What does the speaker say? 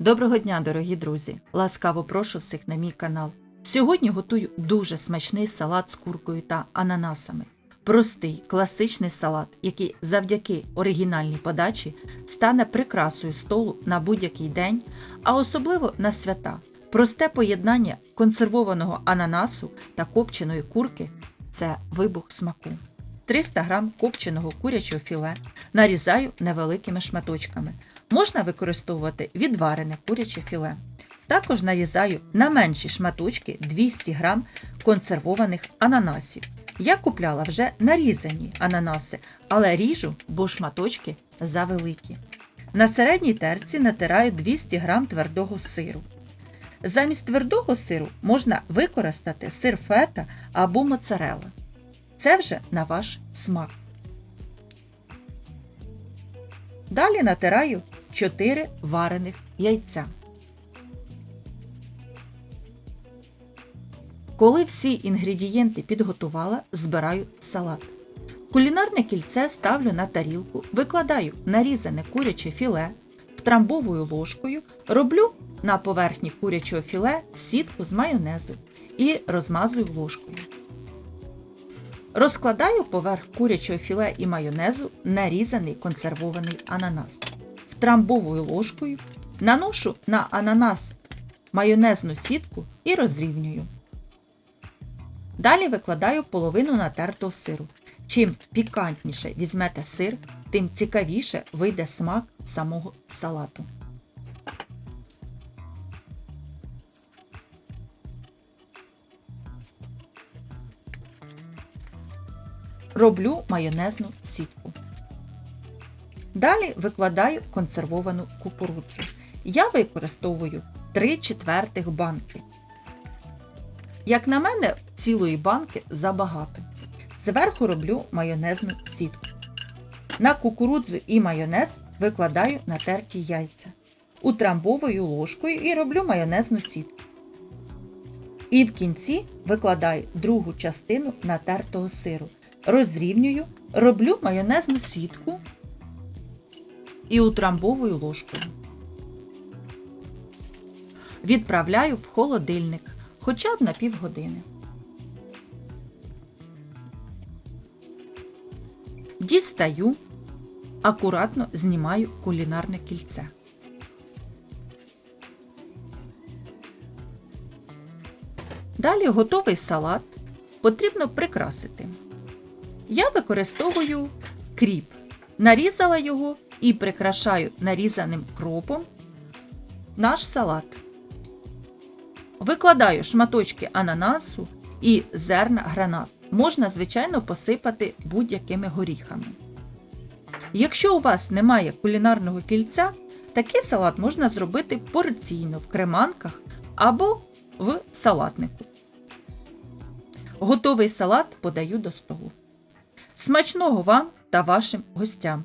Доброго дня, дорогі друзі! Ласкаво прошу всіх на мій канал. Сьогодні готую дуже смачний салат з куркою та ананасами. Простий, класичний салат, який завдяки оригінальній подачі стане прикрасою столу на будь-який день, а особливо на свята. Просте поєднання консервованого ананасу та копченої курки це вибух смаку. 300 г копченого курячого філе нарізаю невеликими шматочками. Можна використовувати відварене куряче філе. Також нарізаю на менші шматочки 200 г консервованих ананасів. Я купляла вже нарізані ананаси, але ріжу, бо шматочки завеликі. На середній терці натираю 200 г твердого сиру. Замість твердого сиру можна використати сир фета або моцарелла. Це вже на ваш смак. Далі натираю 4 варених яйця. Коли всі інгредієнти підготувала, збираю салат. Кулінарне кільце ставлю на тарілку, викладаю нарізане куряче філе, втрамбовую ложкою, роблю на поверхні курячого філе сітку з майонезу і розмазую ложкою. Розкладаю поверх курячого філе і майонезу нарізаний консервований ананас. Втрамбовую ложкою, наношу на ананас майонезну сітку і розрівнюю. Далі викладаю половину натертого сиру. Чим пікантніше візьмете сир, тим цікавіше вийде смак самого салату. Роблю майонезну сітку. Далі викладаю консервовану кукурудзу. Я використовую 3 четвертих банки. Як на мене, цілої банки забагато. Зверху роблю майонезну сітку. На кукурудзу і майонез викладаю натерті яйця. Утрамбовую ложкою і роблю майонезну сітку. І в кінці викладаю другу частину натертого сиру. Розрівнюю, роблю майонезну сітку і утрамбовую ложкою. Відправляю в холодильник хоча б на півгодини. Дістаю, акуратно знімаю кулінарне кільце. Далі готовий салат потрібно прикрасити. Я використовую кріп. Нарізала його і прикрашаю нарізаним кропом наш салат. Викладаю шматочки ананасу і зерна гранат. Можна, звичайно, посипати будь-якими горіхами. Якщо у вас немає кулінарного кільця, такий салат можна зробити порційно в креманках або в салатнику. Готовий салат подаю до столу. Смачного вам та вашим гостям!